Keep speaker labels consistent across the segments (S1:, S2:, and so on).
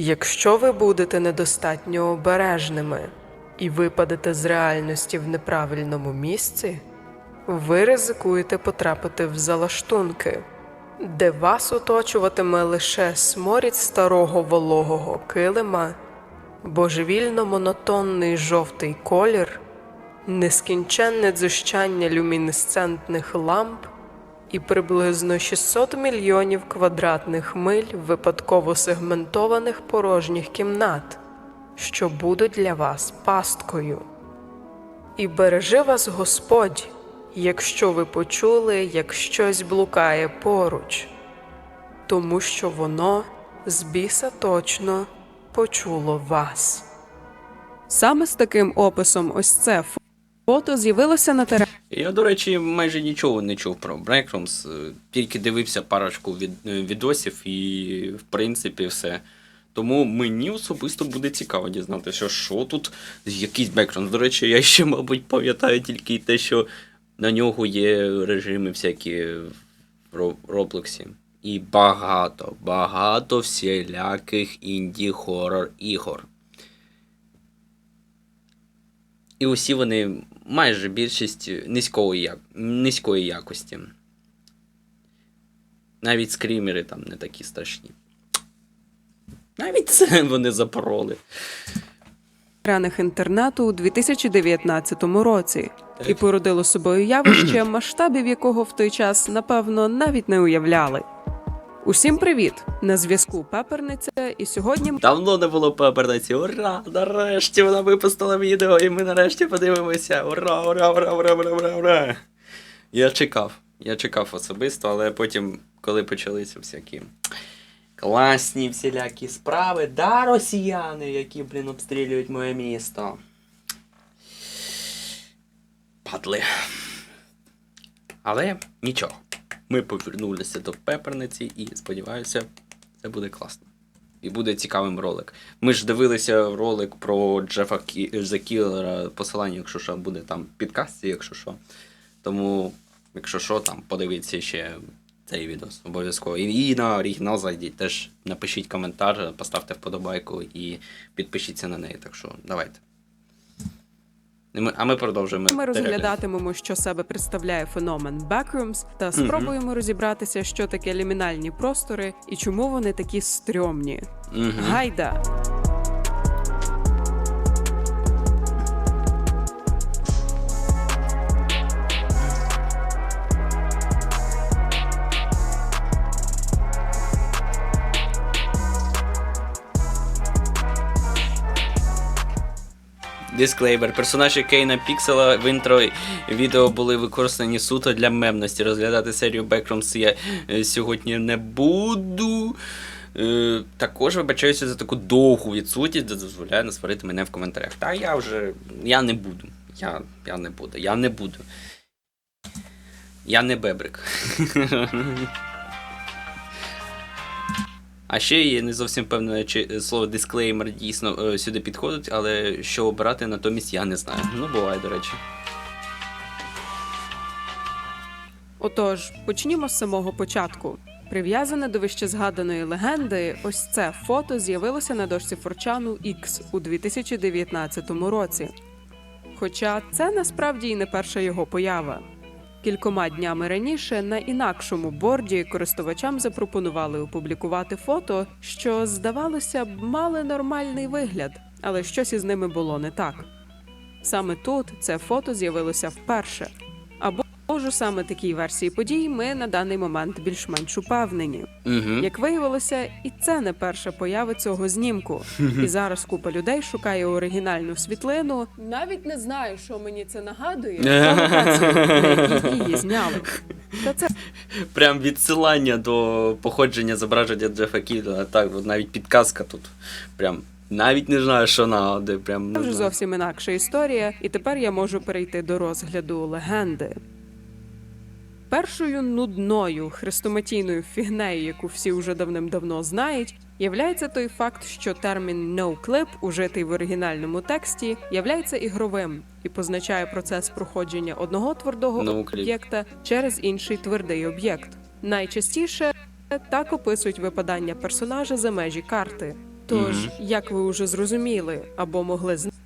S1: Якщо ви будете недостатньо обережними і випадете з реальності в неправильному місці, ви ризикуєте потрапити в залаштунки, де вас оточуватиме лише сморід старого вологого килима, божевільно монотонний жовтий колір, нескінченне дзищання люмінесцентних ламп і приблизно 600 мільйонів квадратних миль випадково сегментованих порожніх кімнат, що будуть для вас пасткою. І бережи вас Господь, якщо ви почули, як щось блукає поруч, тому що воно з біса точно почуло вас. Саме з таким описом ось це фото з'явилося на терені.
S2: Я, до речі, майже нічого не чув про Breadcrumbs, е, тільки дивився парочку від, е, відосів і, в принципі, все. Тому мені особисто буде цікаво дізнатися, що тут якийсь бекграунд. До речі, я ще, мабуть, пам'ятаю тільки те, що на нього є режими всякі в Ро- Роблоксі. І багато, багато всіляких інді-хоррор ігор. І усі вони майже більшість низької, низької якості. Навіть скрімери там не такі страшні. Навіть це вони запороли.
S1: екранах інтернету у 2019 році і породило собою явище, масштабів якого в той час, напевно, навіть не уявляли. Усім привіт! На зв'язку Пеперниця, і сьогодні
S2: Давно не було паперниці. Ура! Нарешті вона випустила відео, і ми нарешті подивимося. Ура, ура, ура, ура, ура, ура, ура. Я чекав. Я чекав особисто, але потім, коли почалися всякі класні всілякі справи, да, росіяни, які, блін, обстрілюють моє місто. Падли. Але нічого. Ми повернулися до пеперниці і сподіваюся, це буде класно. І буде цікавим ролик. Ми ж дивилися ролик про Джефа Кі- The посилання, якщо що, буде там підкасті, якщо що. Тому, якщо що, там подивіться ще цей відос обов'язково. І, і на оригінал зайдіть, теж напишіть коментар, поставте вподобайку і підпишіться на неї. Так що давайте. Ми- А ми продовжуємо.
S1: ми розглядатимемо, що себе представляє феномен Backrooms, та спробуємо розібратися, що таке лімінальні простори і чому вони такі стрьомні.
S2: Мгм.
S1: Гайда!
S2: Дисклеймер. Персонажі Кейна Піксела в інтро відео були використані суто для мемності. Розглядати серію Backrooms я е, сьогодні не буду. Е, також вибачаюся за таку довгу відсутність, де дозволяє не сварити мене в коментарях. Та я вже. Я не буду. Я, я не буду. Я не буду. Я не бебрик. А ще я не зовсім певна, чи слово дисклеймер дійсно е, сюди підходить, але що обирати натомість я не знаю. Ну, буває, до речі.
S1: Отож, почнімо з самого початку. Прив'язане до вищезгаданої легенди, ось це фото з'явилося на дошці Форчану X у 2019 році. Хоча це насправді і не перша його поява. Кількома днями раніше на інакшому борді користувачам запропонували опублікувати фото, що, здавалося б, мали нормальний вигляд, але щось із ними було не так. Саме тут це фото з'явилося вперше. Або ж у саме такій версії подій ми на даний момент більш-менш упевнені.
S2: Угу.
S1: Як виявилося, і це не перша поява цього знімку. І зараз купа людей шукає оригінальну світлину. Навіть не знаю, що мені це нагадує. на її зняли. Та це
S2: Прям відсилання до походження зображення Джефа Кіда. Так, навіть підказка тут. Прям навіть не знаю, що нагадує. Прям не
S1: вже
S2: знаю.
S1: зовсім інакша історія, і тепер я можу перейти до розгляду легенди. Першою нудною хрестоматійною фігнею, яку всі вже давним-давно знають, являється той факт, що термін «no clip», ужитий в оригінальному тексті, являється ігровим і позначає процес проходження одного твердого
S2: No
S1: об'єкта через інший твердий об'єкт. Найчастіше так описують випадання персонажа за межі карти. Тож,
S2: Мгм.
S1: як ви уже зрозуміли або могли знати,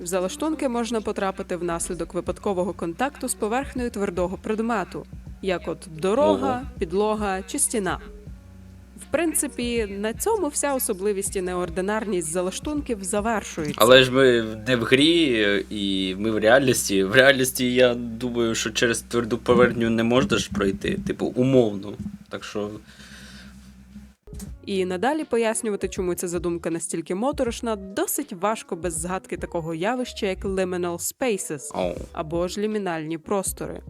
S1: в залаштунки можна потрапити внаслідок випадкового контакту з поверхнею твердого предмету, як от дорога, підлога чи стіна. В принципі, на цьому вся особливість і неординарність залаштунків завершується.
S2: Але ж ми не в грі, і ми в реальності. В реальності я думаю, що через тверду поверхню не можна ж пройти, типу, умовно. Так що.
S1: І надалі пояснювати, чому ця задумка настільки моторошна, досить важко без згадки такого явища, як liminal spaces. Або ж лімінальні простори.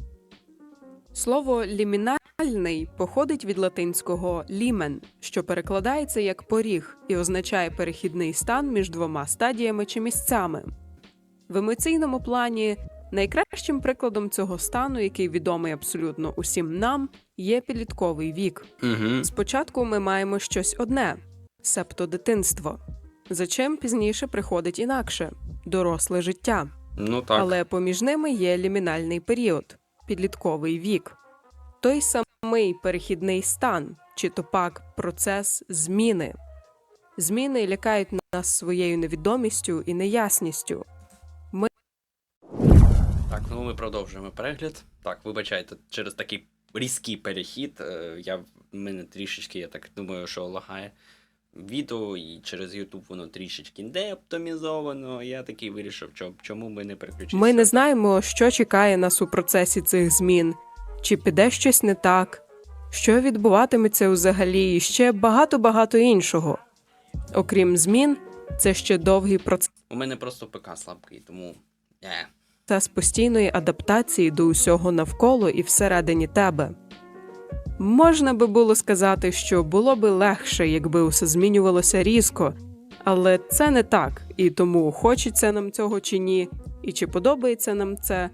S1: Слово лімінальний походить від латинського лімен, що перекладається як поріг і означає перехідний стан між двома стадіями чи місцями. В емоційному плані найкращим прикладом цього стану, який відомий абсолютно усім нам, є підлітковий вік.
S2: угу.
S1: Спочатку ми маємо щось одне себто дитинство, за чим пізніше приходить інакше доросле життя.
S2: Ну так.
S1: Але поміж ними є лімінальний період підлітковий вік. Той самий перехідний стан, чи то пак процес зміни. Зміни лякають нас своєю невідомістю і неясністю.
S2: Так, ну ми продовжуємо перегляд. Так, вибачайте, через такий різкий перехід. е, Я в мене трішечки, я так думаю, що лагає відео, і через YouTube воно трішечки не оптимізовано. Я такий вирішив, чому ми не переключилися.
S1: Ми не знаємо, що чекає нас у процесі цих змін, чи піде щось не так, що відбуватиметься взагалі, і ще багато-багато іншого. Окрім змін, це ще довгий процес.
S2: У мене просто ПК слабкий, тому. Е.
S1: процес постійної адаптації до усього навколо і всередині тебе. Можна би було сказати, що було би легше, якби усе змінювалося різко, але це не так, і тому хочеться нам цього чи ні, і чи подобається нам це.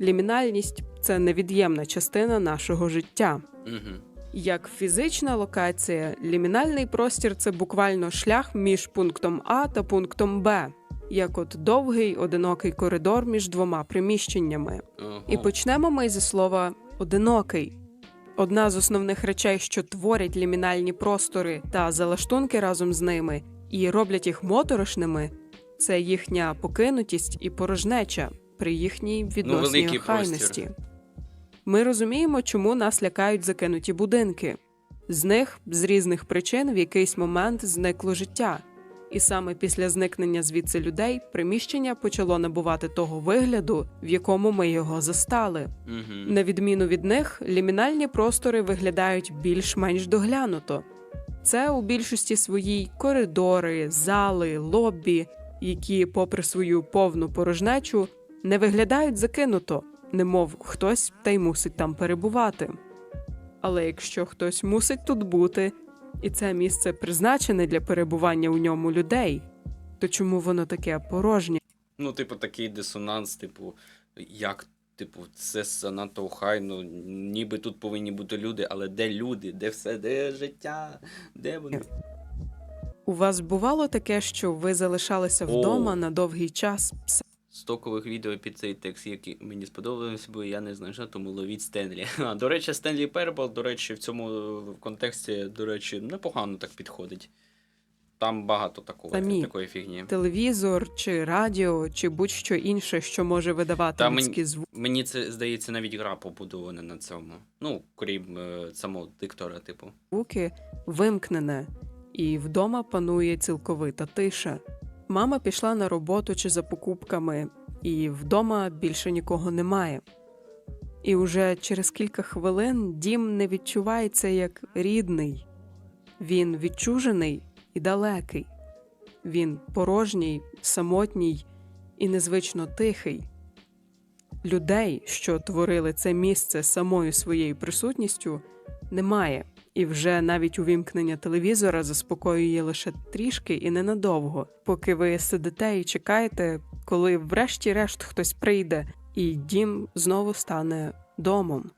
S1: Лімінальність це невід'ємна частина нашого життя.
S2: Угу.
S1: Як фізична локація, лімінальний простір це буквально шлях між пунктом А та пунктом Б, як от довгий одинокий коридор між двома приміщеннями. І почнемо ми зі слова одинокий. Одна з основних речей, що творять лімінальні простори та залаштунки разом з ними і роблять їх моторошними, це їхня покинутість і порожнеча при їхній відносній
S2: великий
S1: охайності.
S2: простір.
S1: Ми розуміємо, чому нас лякають закинуті будинки. З них з різних причин в якийсь момент зникло життя, і саме після зникнення звідси людей приміщення почало набувати того вигляду, в якому ми його застали.
S2: Угу.
S1: На відміну від них, лімінальні простори виглядають більш-менш доглянуто. Це у більшості своїй коридори, зали, лоббі, які, попри свою повну порожнечу, не виглядають закинуто, немов хтось та й мусить там перебувати. Але якщо хтось мусить тут бути, і це місце призначене для перебування у ньому людей, то чому воно таке порожнє?
S2: Ну, типу, такий дисонанс, типу, як, типу, це занадто охайно, ніби тут повинні бути люди, але де люди, де все, де життя, де вони?
S1: У вас бувало таке, що ви залишалися
S2: О.
S1: вдома на довгий час
S2: Стокових відео під цей текст, які мені сподобалися, бо я не знайшов, тому ловіть Стенлі. А, до речі, Стенлі Пербал, до речі, в цьому контексті, до речі, непогано так підходить. Там багато такого,
S1: Самі.
S2: такої фігні.
S1: телевізор чи радіо, чи будь-що інше, що може видавати
S2: Та
S1: людські звуки.
S2: Мені це здається, навіть гра побудована на цьому. Ну, крім е, самого диктора, типу.
S1: звуки вимкнене, і вдома панує цілковита тиша. Мама пішла на роботу чи за покупками, і вдома більше нікого немає. І уже через кілька хвилин дім не відчувається як рідний. Він відчужений і далекий. Він порожній, самотній і незвично тихий. Людей, що творили це місце самою своєю присутністю, немає, і вже навіть увімкнення телевізора заспокоює лише трішки і ненадовго, поки ви сидите і чекаєте, коли врешті-решт хтось прийде, і дім знову стане домом.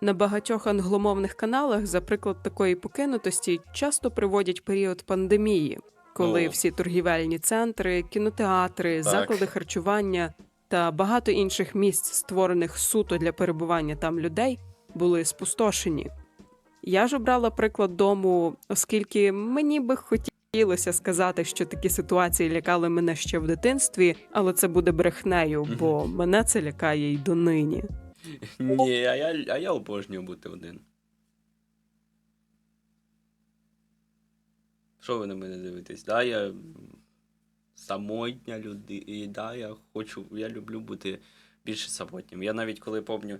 S1: На багатьох англомовних каналах, за приклад такої покинутості, часто приводять період пандемії, коли
S2: О.
S1: всі торгівельні центри, кінотеатри,
S2: Так.
S1: заклади харчування та багато інших місць, створених суто для перебування там людей, були спустошені. Я ж обрала приклад дому, оскільки мені би хотілося. Сказати, що такі ситуації лякали мене ще в дитинстві, але це буде брехнею, бо мене це лякає й донині.
S2: Ні, а я, а я обожнюю бути один. Що ви на мене дивитесь? Да, я самотня людина. Да, я хочу, я люблю бути більше самотнім. Я навіть коли помню,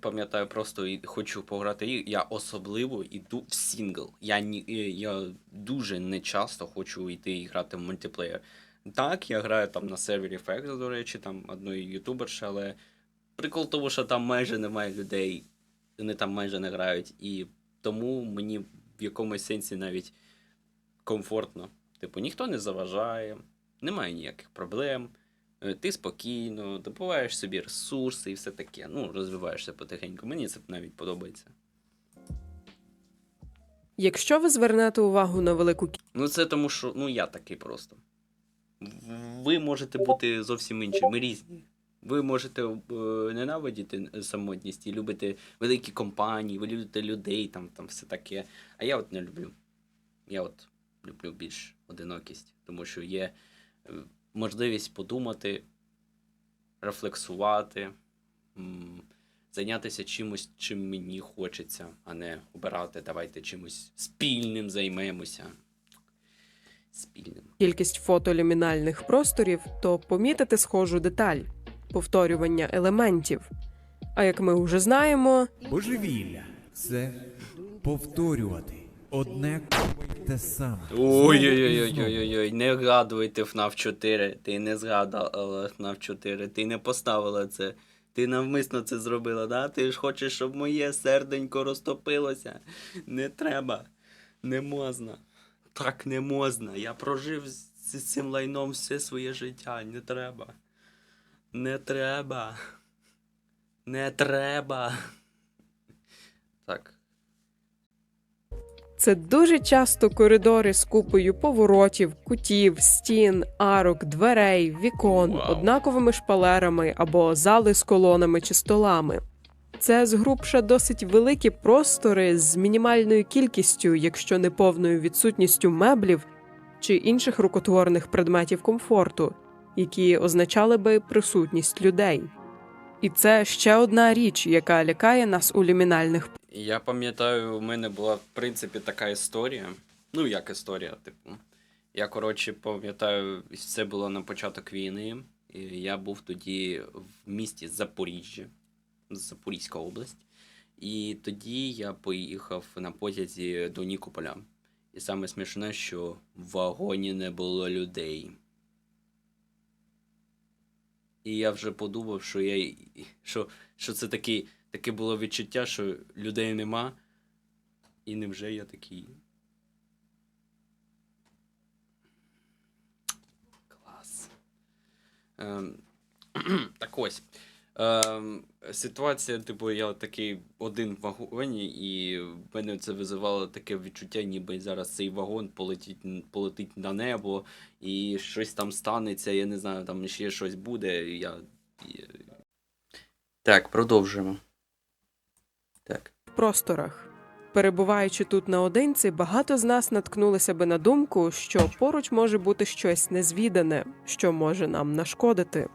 S2: пам'ятаю, просто і хочу пограти я особливо йду в сингл. Я, ні, е, я дуже не часто хочу йти і грати в мультиплеєр. Так, я граю там на сервері Facts, до речі, там одної ютуберші, але прикол того, що там майже немає людей, вони там майже не грають, і тому мені в якомусь сенсі навіть комфортно. Типу, ніхто не заважає, немає ніяких проблем. Е, Ти спокійно, добуваєш собі ресурси і все таке. Ну, розвиваєшся потихеньку. Мені це навіть подобається.
S1: Якщо ви звернете увагу на велику
S2: Ну, це тому, що ну я такий просто. Ви можете бути зовсім інші, ми різні. Ви можете е, ненавидіти самотність і любити великі компанії, ви любите людей, там, там все таке. А я от не люблю. Я от люблю більш одинокість, тому що є е, можливість подумати, рефлексувати, зайнятися чимось, чим мені хочеться, а не обирати, давайте чимось спільним займемося. Спільним.
S1: кількість фотолімінальних просторів, то помітити схожу деталь повторювання елементів. А як ми вже знаємо,
S3: Божевілля це повторювати одне те саме.
S2: Ой-ой-ой-ой-ой, не вгадуйте FNAF 4. Ти не згадала FNAF 4, ти не поставила це. Ти навмисно це зробила, да? Ти ж хочеш, щоб моє серденько розтопилося. Не треба. Не можна. Так не можна. Я прожив з цим лайном все своє життя. Не треба. Не треба. Не треба. Так.
S1: Це дуже часто коридори з купою поворотів, кутів, стін, арок, дверей, вікон,
S2: Вау.
S1: однаковими шпалерами або зали з колонами чи столами. Це згрубша досить великі простори з мінімальною кількістю, якщо не повною відсутністю меблів чи інших рукотворних предметів комфорту, які означали би присутність людей. І це ще одна річ, яка лякає нас у лімінальних
S2: Я пам'ятаю, у мене була, в принципі, така історія. Ну, як історія, типу. Я, коротше, пам'ятаю, це було на початок війни. І я був тоді в місті Запоріжжя, Запорізька область. І тоді я поїхав на потязі до Нікополя. І саме смішне, що в вагоні не було людей. І я вже подумав, що я що, що це такий, таке було відчуття, що людей нема. І невже я такий. Клас. Ем, так ось. Ем, ситуація, типу, я такий один в вагоні, і в мене це визивало таке відчуття, ніби зараз цей вагон полетить, полетить на небо, і щось там станеться, я не знаю, там ще щось буде. Я... Так, продовжуємо. Так.
S1: просторах. Перебуваючи тут наодинці, багато з нас наткнулися би на думку, що поруч може бути щось незвідане, що може нам нашкодити.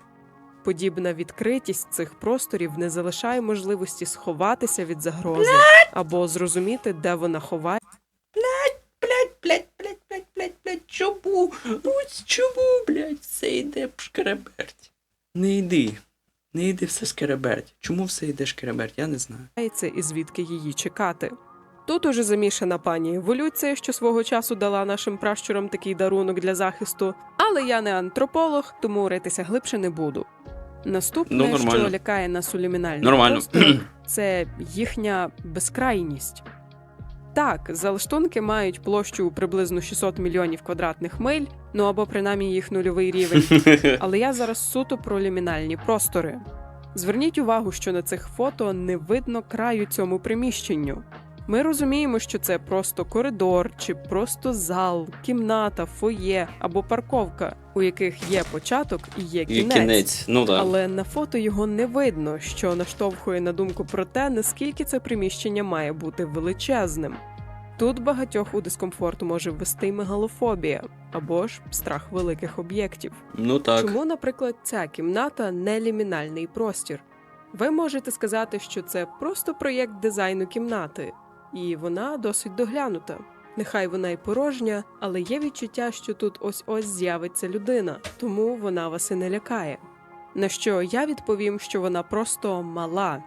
S1: Подібна відкритість цих просторів не залишає можливості сховатися від загрози або зрозуміти, де вона ховає.
S2: Блять, блять, блять, блять, блять, блять, чому? Ось чому, блять, все йде шкереберть? Не йди. Не йди все шкереберть. Чому все йде шкереберть? Я не знаю.
S1: Це і звідки її чекати. Тут уже замішана пані еволюція, що свого часу дала нашим пращурам такий дарунок для захисту. Але я не антрополог, тому ритися глибше не буду. Наступне,
S2: Ну,
S1: що лякає нас у
S2: Нормально.
S1: просторах, це їхня безкрайність. Так, залаштунки мають площу приблизно 600 мільйонів квадратних миль, ну або принаймні їх нульовий рівень. Але я зараз суто про лімінальні простори. Зверніть увагу, що на цих фото не видно краю цьому приміщенню. Ми розуміємо, що це просто коридор, чи просто зал, кімната, фоє або парковка, у яких є початок і є
S2: І
S1: кінець.
S2: кінець. Ну. Да.
S1: Але на фото його не видно, що наштовхує на думку про те, наскільки це приміщення має бути величезним. Тут багатьох у дискомфорт може ввести мегалофобія або ж страх великих об'єктів.
S2: Ну так.
S1: Чому, наприклад, ця кімната не лімінальний простір? Ви можете сказати, що це просто проєкт дизайну кімнати, і вона досить доглянута. Нехай вона й порожня, але є відчуття, що тут ось ось з'явиться людина, тому вона вас і не лякає. На що я відповім, що вона просто мала.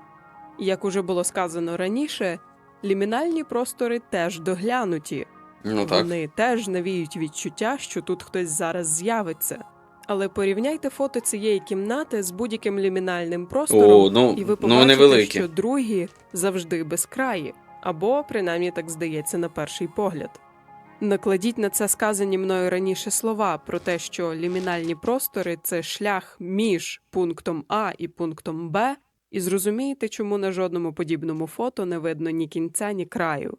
S1: Як уже було сказано раніше, лімінальні простори теж доглянуті,
S2: Ну так.
S1: вони теж навіють відчуття, що тут хтось зараз з'явиться. Але порівняйте фото цієї кімнати з будь-яким лімінальним простором,
S2: О, ну,
S1: і ви
S2: ну вони
S1: побачите,
S2: великі.
S1: що другі завжди безкраї, або принаймні так здається на перший погляд. Накладіть на це сказані мною раніше слова про те, що лімінальні простори це шлях між пунктом А і пунктом Б, і зрозумієте, чому на жодному подібному фото не видно ні кінця, ні краю.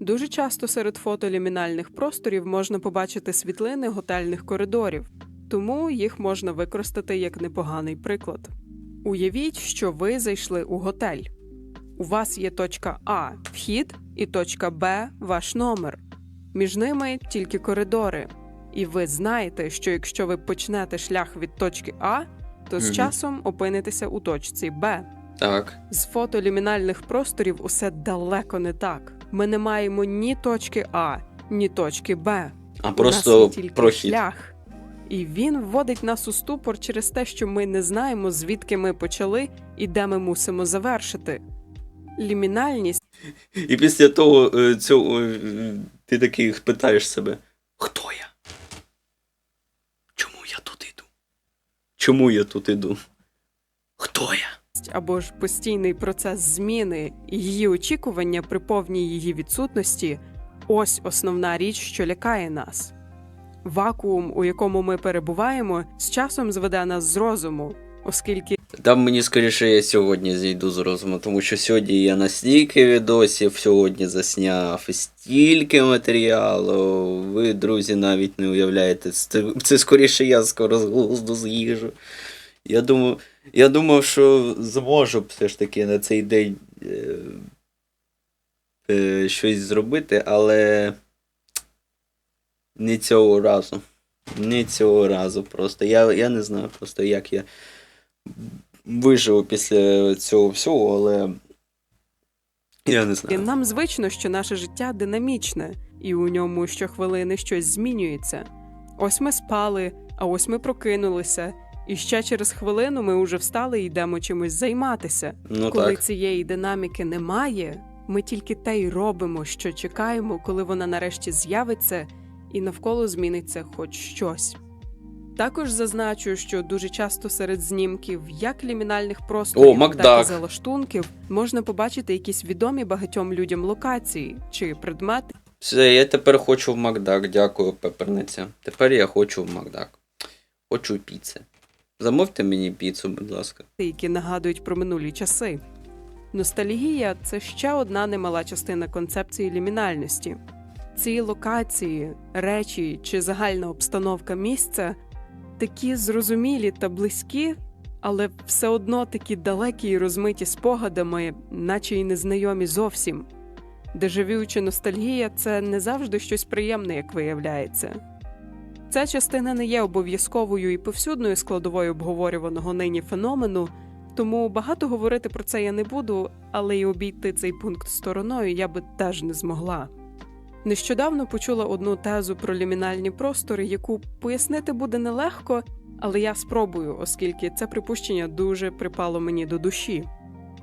S1: Дуже часто серед фото лімінальних просторів можна побачити світлини готельних коридорів, тому їх можна використати як непоганий приклад. Уявіть, що ви зайшли у готель. У вас є точка А вхід і точка Б ваш номер. Між ними тільки коридори. І ви знаєте, що якщо ви почнете шлях від точки А, то з
S2: Мгм.
S1: часом опинитеся у точці Б.
S2: Так.
S1: З фото лімінальних просторів усе далеко не так. Ми не маємо ні точки А, ні точки Б.
S2: А
S1: У нас
S2: просто
S1: є тільки
S2: прохід.
S1: шлях. І він вводить нас у ступор через те, що ми не знаємо, звідки ми почали і де ми мусимо завершити. Лімінальність
S2: І після того е, цього е, ти такий питаєш себе: Хто я? Чому я тут іду? Чому я тут іду? Хто я?
S1: або ж постійний процес зміни і її очікування при повній її відсутності ось основна річ, що лякає нас. Вакуум, у якому ми перебуваємо, з часом зведе нас з розуму, оскільки
S2: Там мені скоріше я сьогодні зійду з розуму, тому що сьогодні я настільки відосів сьогодні засняв, стільки матеріалу. Ви, друзі, навіть не уявляєте. Це скоріше я скоро з глузду з'їжу. Я думав, я думав, що зможу все ж таки на цей день е, е, щось зробити, але не цього разу. Не цього разу просто. Я, я не знаю просто, як я вижив після цього всього, але я не знаю.
S1: нам звично, що наше життя динамічне, і у ньому щохвилини щось змінюється. Ось ми спали, а ось ми прокинулися, і ще через хвилину ми уже встали і йдемо чимось займатися.
S2: Ну
S1: коли
S2: так.
S1: цієї динаміки немає, ми тільки те й робимо, що чекаємо, коли вона нарешті з'явиться і навколо зміниться хоч щось. Також зазначу, що дуже часто серед знімків як лімінальних просторів,
S2: О,
S1: так і залаштунків можна побачити якісь відомі багатьом людям локації чи предмети,
S2: Все, я тепер хочу в Макдак, дякую, пеперниця. Тепер я хочу в Макдак. Хочу піци. Замовте мені піцу, будь ласка.
S1: які нагадують про минулі часи. Ностальгія це ще одна немала частина концепції лімінальності. Ці локації, речі чи загальна обстановка місця такі зрозумілі та близькі, але все одно такі далекі і розмиті спогадами, наче й незнайомі зовсім. Дежавю чи ностальгія це не завжди щось приємне, як виявляється. Ця частина не є обов'язковою і повсюдною складовою обговорюваного нині феномену, тому багато говорити про це я не буду, але й обійти цей пункт стороною я би теж не змогла. Нещодавно почула одну тезу про лімінальні простори, яку пояснити буде нелегко, але я спробую, оскільки це припущення дуже припало мені до душі.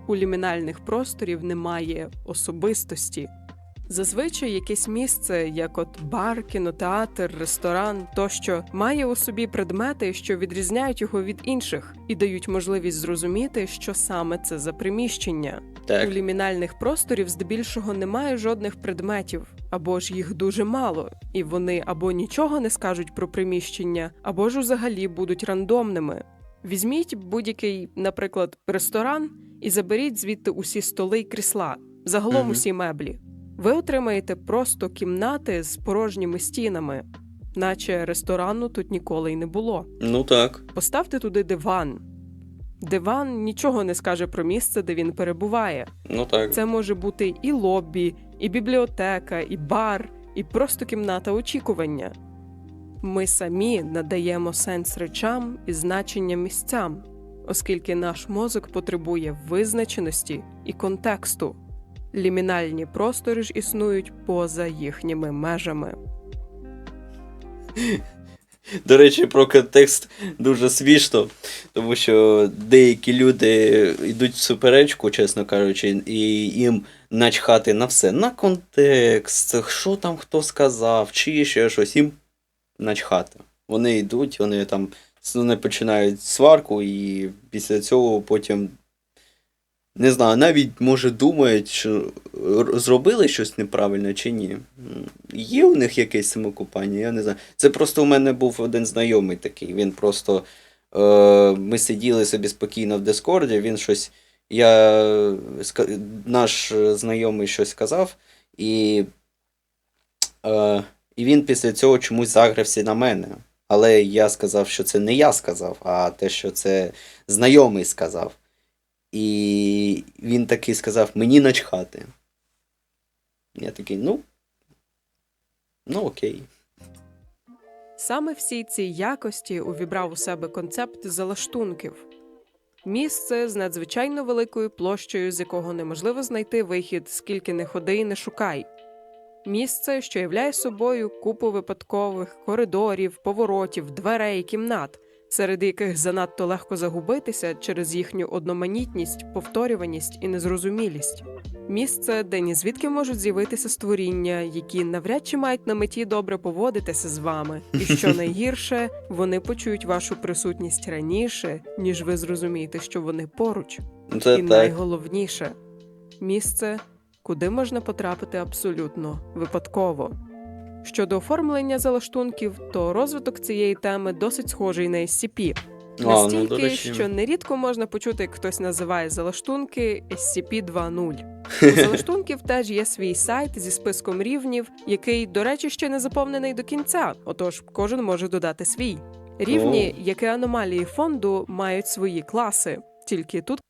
S1: У лімінальних просторів немає особистості. Зазвичай якесь місце, як от бар, кінотеатр, ресторан тощо, має у собі предмети, що відрізняють його від інших, і дають можливість зрозуміти, що саме це за приміщення. У лімінальних просторів здебільшого немає жодних предметів, або ж їх дуже мало, і вони або нічого не скажуть про приміщення, або ж взагалі будуть рандомними. Візьміть будь-який, наприклад, ресторан і заберіть звідти усі столи й крісла, загалом
S2: Мгм.
S1: усі меблі. Ви отримаєте просто кімнати з порожніми стінами, наче ресторану тут ніколи й не було.
S2: Ну так.
S1: Поставте туди диван. Диван нічого не скаже про місце, де він перебуває.
S2: Ну так.
S1: Це може бути і лоббі, і бібліотека, і бар, і просто кімната очікування. Ми самі надаємо сенс речам і значення місцям, оскільки наш мозок потребує визначеності і контексту. Лімінальні простори ж існують поза їхніми межами.
S2: До речі, про контекст дуже смішно, тому що деякі люди йдуть в суперечку, чесно кажучи, і їм начхати на все. На контекст, що там хто сказав, чи ще щось, їм начхати. Вони йдуть, вони там вони починають сварку, і після цього потім. Не знаю, навіть може думають, що зробили щось неправильно чи ні. Є у них якесь самокопання, я не знаю. Це просто у мене був один знайомий такий. Він просто. Е, ми сиділи собі спокійно в Дискорді, він щось. Я, наш знайомий щось сказав, і, е, і він після цього чомусь загрався на мене. Але я сказав, що це не я сказав, а те, що це знайомий сказав. І він такий сказав: мені начхати. Я такий, ну. Ну окей.
S1: Саме всі ці якості увібрав у себе концепт залаштунків. Місце з надзвичайно великою площею, з якого неможливо знайти вихід, скільки не ходи і не шукай. Місце, що являє собою купу випадкових коридорів, поворотів, дверей, кімнат, серед яких занадто легко загубитися через їхню одноманітність, повторюваність і незрозумілість. Місце, де ні звідки можуть з'явитися створіння, які навряд чи мають на меті добре поводитися з вами, і що найгірше, вони почують вашу присутність раніше, ніж ви зрозумієте, що вони поруч.
S2: Ну, Це
S1: і
S2: так.
S1: найголовніше місце, куди можна потрапити абсолютно випадково. Щодо оформлення залаштунків, то розвиток цієї теми досить схожий на SCP.
S2: А, ну,
S1: Настільки,
S2: до
S1: що нерідко можна почути, як хтось називає залаштунки SCP 2.0. У залаштунків теж є свій сайт зі списком рівнів, який, до речі, ще не заповнений до кінця, отож кожен може додати свій. Рівні, як і аномалії фонду, мають свої класи, тільки тут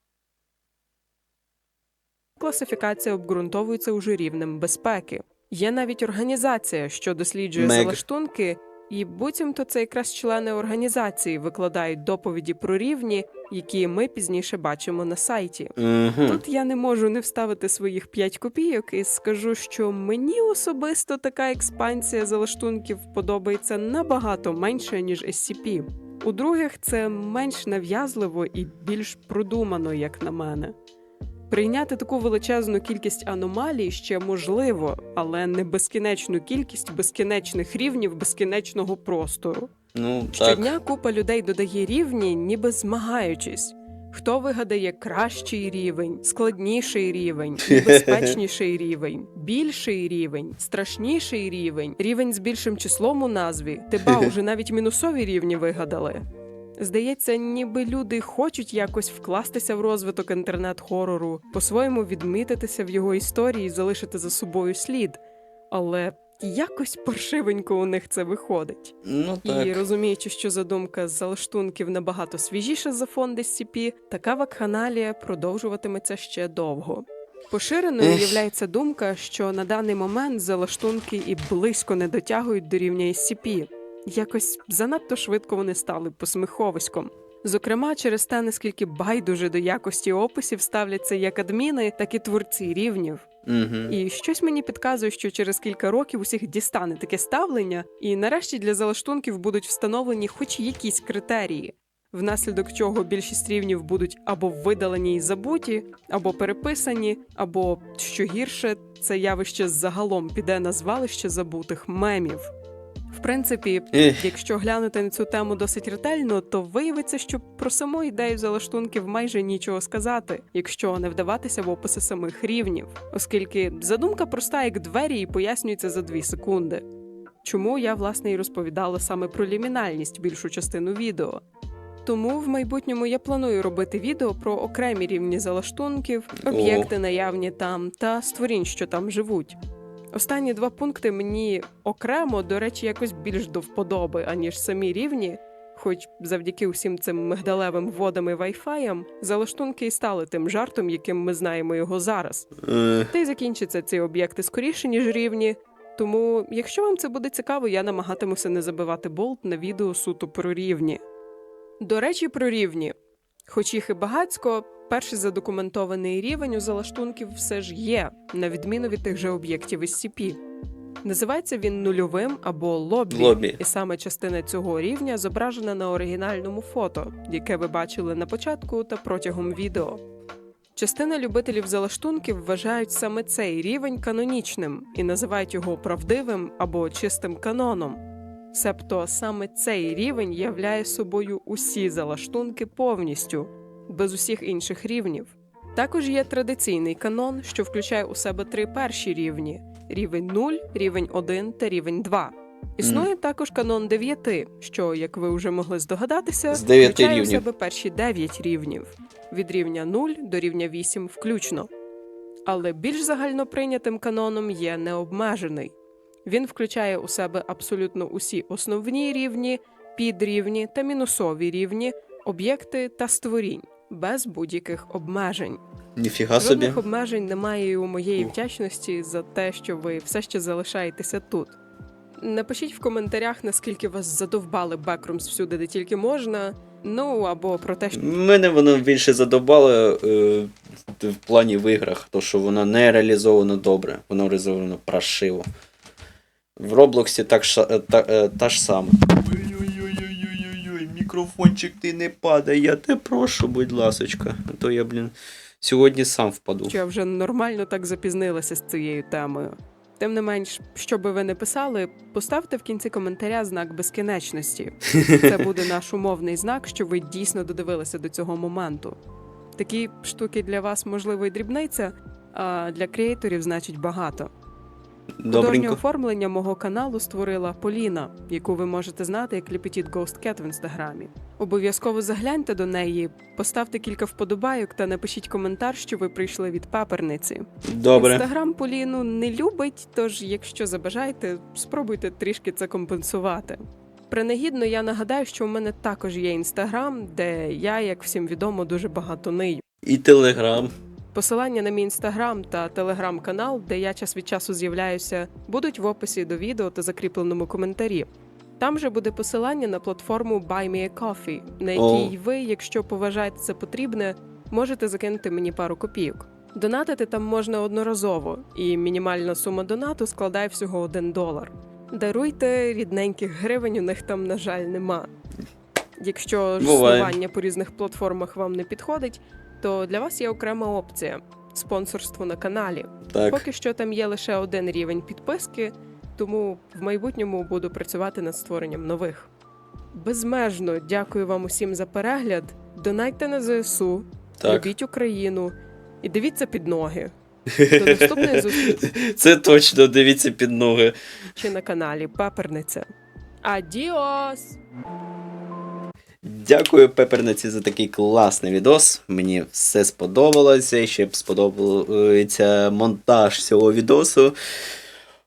S1: класифікація обґрунтовується уже рівнем безпеки. Є навіть організація, що досліджує
S2: Мег.
S1: залаштунки, і буцімто це якраз члени організації викладають доповіді про рівні, які ми пізніше бачимо на сайті.
S2: Угу.
S1: Тут я не можу не вставити своїх 5 копійок і скажу, що мені особисто така експансія залаштунків подобається набагато менше, ніж SCP. У других це менш нав'язливо і більш продумано, як на мене. Прийняти таку величезну кількість аномалій ще можливо, але не безкінечну кількість безкінечних рівнів безкінечного простору.
S2: Ну, так.
S1: Щодня купа людей додає рівні, ніби змагаючись. Хто вигадає кращий рівень, складніший рівень, небезпечніший рівень, більший рівень, страшніший рівень, рівень з більшим числом у назві. Тиба уже навіть мінусові рівні вигадали. Здається, ніби люди хочуть якось вкластися в розвиток інтернет-хорору, по-своєму відмітитися в його історії і залишити за собою слід. Але якось паршивенько у них це виходить.
S2: Ну так.
S1: І розуміючи, що задумка з залаштунків набагато свіжіша за фонд SCP, така вакханалія продовжуватиметься ще довго. Поширеною являється думка, що на даний момент залаштунки і близько не дотягують до рівня SCP. Якось занадто швидко вони стали посміховиськом. Зокрема, через те, наскільки байдуже до якості описів ставляться як адміни, так і творці рівнів.
S2: Угу.
S1: І щось мені підказує, що через кілька років усіх дістане таке ставлення, і нарешті для залаштунків будуть встановлені хоч якісь критерії, внаслідок чого більшість рівнів будуть або видалені і забуті, або переписані, або що гірше, це явище загалом піде на звалище забутих мемів. В принципі,
S2: Ех.
S1: Якщо глянути на цю тему досить ретельно, то виявиться, що про саму ідею залаштунків майже нічого сказати, якщо не вдаватися в описи самих рівнів, оскільки задумка проста як двері і пояснюється за дві секунди. Чому я власне і розповідала саме про лімінальність більшу частину відео. Тому в майбутньому я планую робити відео про окремі рівні залаштунків, об'єкти наявні там та створінь, що там живуть. Останні два пункти мені окремо, до речі, якось більш до вподоби, аніж самі рівні. Хоч завдяки усім цим мигдалевим водам і вайфаям залаштунки і стали тим жартом, яким ми знаємо його зараз.
S2: Е,
S1: Та й закінчаться ці об'єкти скоріше, ніж рівні. Тому, якщо вам це буде цікаво, я намагатимуся не забивати болт на відео суто про рівні. До речі, про рівні. Хоч їх і багацько, перший задокументований рівень у залаштунків все ж є, на відміну від тих же об'єктів із CP. Називається він нульовим або лобі,
S2: Лобі.
S1: і саме частина цього рівня зображена на оригінальному фото, яке ви бачили на початку та протягом відео. Частина любителів залаштунків вважають саме цей рівень канонічним і називають його правдивим або чистим каноном. Себто саме цей рівень являє собою усі залаштунки повністю, без усіх інших рівнів. Також є традиційний канон, що включає у себе три перші рівні: рівень 0, рівень 1 та рівень 2. Існує також канон 9, що, як ви вже могли здогадатися,
S2: З дев'яти
S1: включає у себе перші 9 рівнів від рівня 0 до рівня 8 включно. Але більш загальноприйнятим каноном є необмежений. Він включає у себе абсолютно усі основні рівні, підрівні та мінусові рівні, об'єкти та створінь без будь-яких обмежень.
S2: Ніфіга собі.
S1: Жодних обмежень немає і у моєї вдячності за те, що ви все ще залишаєтеся тут. Напишіть в коментарях, наскільки вас задовбали бекрумс всюди, де тільки можна. Ну або про те, що
S2: Мене воно більше задобало е, в плані в іграх, то що воно не реалізовано добре, воно реалізовано паршиво. В Роблоксі так е, та, е, та ж саме. Мікрофончик ти не падай, я те прошу, будь ласочка. А то я, блін, сьогодні сам впаду.
S1: я вже нормально так запізнилася з цією темою. Тим не менш, що би ви не писали, поставте в кінці коментаря знак безкінечності. Це буде наш умовний знак, що ви дійсно додивилися до цього моменту. Такі штуки для вас, можливо, і дрібниця, а для креаторів значить багато. Художнє
S2: Добренько.
S1: оформлення мого каналу створила Поліна, яку ви можете знати як Лепетіт Ghost Cat в інстаграмі. Обов'язково загляньте до неї, поставте кілька вподобайок та напишіть коментар, що ви прийшли від паперниці.
S2: Добре.
S1: Інстаграм Поліну не любить, тож, якщо забажаєте, спробуйте трішки це компенсувати. Принагідно я нагадаю, що у мене також є інстаграм, де я, як всім відомо, дуже багато нию.
S2: І телеграм.
S1: Посилання на мій інстаграм та телеграм-канал, де я час від часу з'являюся, будуть в описі до відео та закріпленому коментарі. Там же буде посилання на платформу Buy Me a Coffee, на якій ви, якщо поважаєте це потрібне, можете закинути мені пару копійок. Донатити там можна одноразово, і мінімальна сума донату складає всього 1 долар. Даруйте рідненьких гривень, у них там, на жаль, нема. Якщо ж
S2: Буває.
S1: існування по різних платформах вам не підходить, то для вас є окрема опція спонсорство на каналі.
S2: Так.
S1: Поки що там є лише один рівень підписки, тому в майбутньому буду працювати над створенням нових. Безмежно дякую вам усім за перегляд. Донайте на ЗСУ,
S2: Так.
S1: любіть Україну і дивіться під ноги. До наступної зустрічі
S2: Це точно дивіться під ноги.
S1: на каналі Паперниця. Адіос!
S2: Дякую, Пеперниці, за такий класний відос. Мені все сподобалося. Ще б сподобається монтаж цього відосу.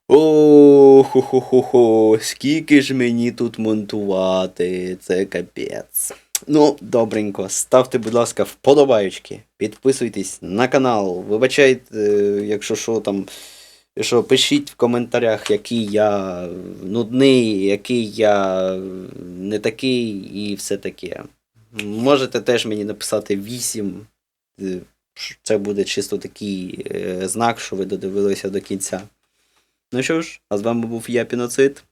S2: О, хо хо хо хо скільки ж мені тут монтувати, це капець. Ну, добренько, ставте, будь ласка, вподобаючки, підписуйтесь на канал. Вибачайте, е, якщо що там. Що пишіть в коментарях, який я нудний, який я не такий і все таке. Можете теж мені написати 8. Е, Це буде чисто такий е, знак, що ви додивилися до кінця. Ну що ж, а з вами був я Піноцид.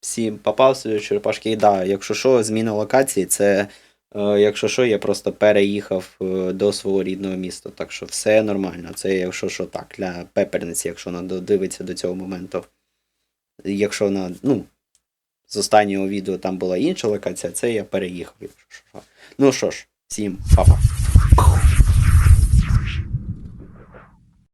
S2: Всім попався, черепашки. І да, якщо що, зміна локації, це якщо що, я просто переїхав е, до свого рідного міста. Так що все нормально. Це якщо що так, для пеперниці, якщо вона додивиться до цього моменту. Якщо вона, ну, з останнього відео там була інша локація, це я переїхав. Якщо що. Ну що ж, всім па-па.